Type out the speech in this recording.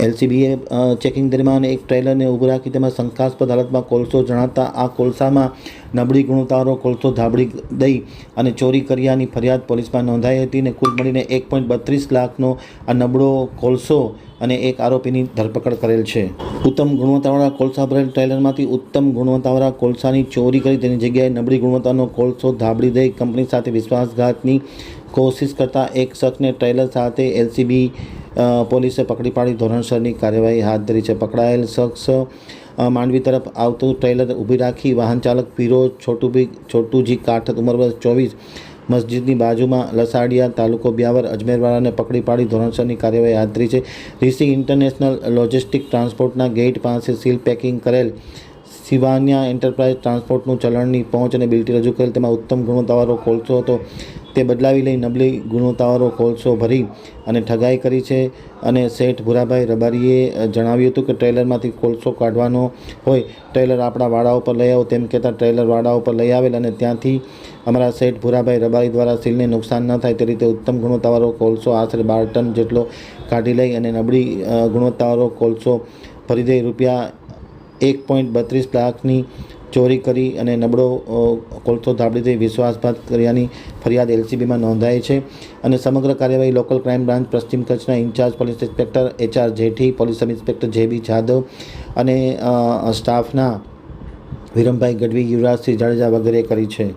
એલસીબીએ checking દરમિયાન એક ટ્રેલરને ઊભું રાખી તેમાં શંકાસ્પદ હાલતમાં કોલસો જણાતા આ કોલસામાં નબળી ગુણવત્તાવાળો કોલસો ધાબળી દઈ અને ચોરી કર્યાની ફરિયાદ પોલીસમાં નોંધાઈ હતી અને કુલ મળીને એક પોઈન્ટ બત્રીસ લાખનો આ નબળો કોલસો અને એક આરોપીની ધરપકડ કરેલ છે. ઉત્તમ ગુણવત્તાવાળા કોલસા ભરેલ ટ્રેલરમાંથી ઉત્તમ ગુણવત્તાવાળા કોલસાની ચોરી કરી તેની જગ્યાએ નબળી ગુણવત્તાનો કોલસો ધાબળી દઈ કંપની સાથે વિશ્વાસઘાતની કોશિશ કરતા એક શખ્સને ટ્રેલર સાથે એલસીબી પોલીસે પકડી પાડી ધોરણસરની કાર્યવાહી હાથ ધરી છે. પકડાયેલ શખ્સ માંડવી તરફ આવતું ટ્રેલર ઊભી રાખી વાહન ચાલક ફિરોજ છોટુભી, છોટુજી કાઠ ઉંમર વર્ષ ચોવીસ, મસ્જિદની બાજુમાં લસાડિયા તાલુકો બ્યાવર, અજમેરવાળાને પકડી પાડી ધોરણસરની કાર્યવાહી હાથ ધરી છે. રિસી ઇન્ટરનેશનલ લોજિસ્ટિક ટ્રાન્સપોર્ટના ગેટ પાસે સીલ પેકિંગ કરેલ શિવાન્યા એન્ટરપ્રાઇઝ ટ્રાન્સપોર્ટનું ચલણની પહોંચ અને બિલ્ટી રજૂ કરેલ. તેમાં ઉત્તમ ગુણવત્તાવાળો કોલસો હતો. તે બદલાવી લઈ નબળી ગુણવત્તાવાળો કોલસો ભરી અને ઠગાઈ કરી છે. અને શેઠ ભૂરાભાઈ રબારીએ જણાવ્યું હતું કે ટ્રેલરમાંથી કોલસો કાઢવાનો હોય, ટ્રેલર આપણા વાડા પર લઈ આવો તેમ કહેતા ટ્રેલર વાડા પર લઈ આવેલ અને ત્યાંથી અમારા શેઠ ભૂરાભાઈ રબારી દ્વારા સીલને નુકસાન ન થાય તે રીતે ઉત્તમ ગુણવત્તાવાળો કોલસો આશરે બાર ટન જેટલો કાઢી લઈ અને નબળી ગુણવત્તાવાળો કોલસો ભરી દઈ રૂપિયા એક પોઈન્ટ બત્રીસ લાખની ચોરી કરી અને નબળો કોલસો ધાબળીથી વિશ્વાસઘાત કર્યાની ફરિયાદ એલસીબીમાં નોંધાઈ છે અને સમગ્ર કાર્યવાહી લોકલ ક્રાઇમ બ્રાન્ચ, પશ્ચિમ કચ્છના incharge police inspector HR Jethi, police sub inspector J B Jadav અને સ્ટાફના વિરમભાઈ ગઢવી યુવરાજસિંહ જાડેજા વગેરે કરી છે.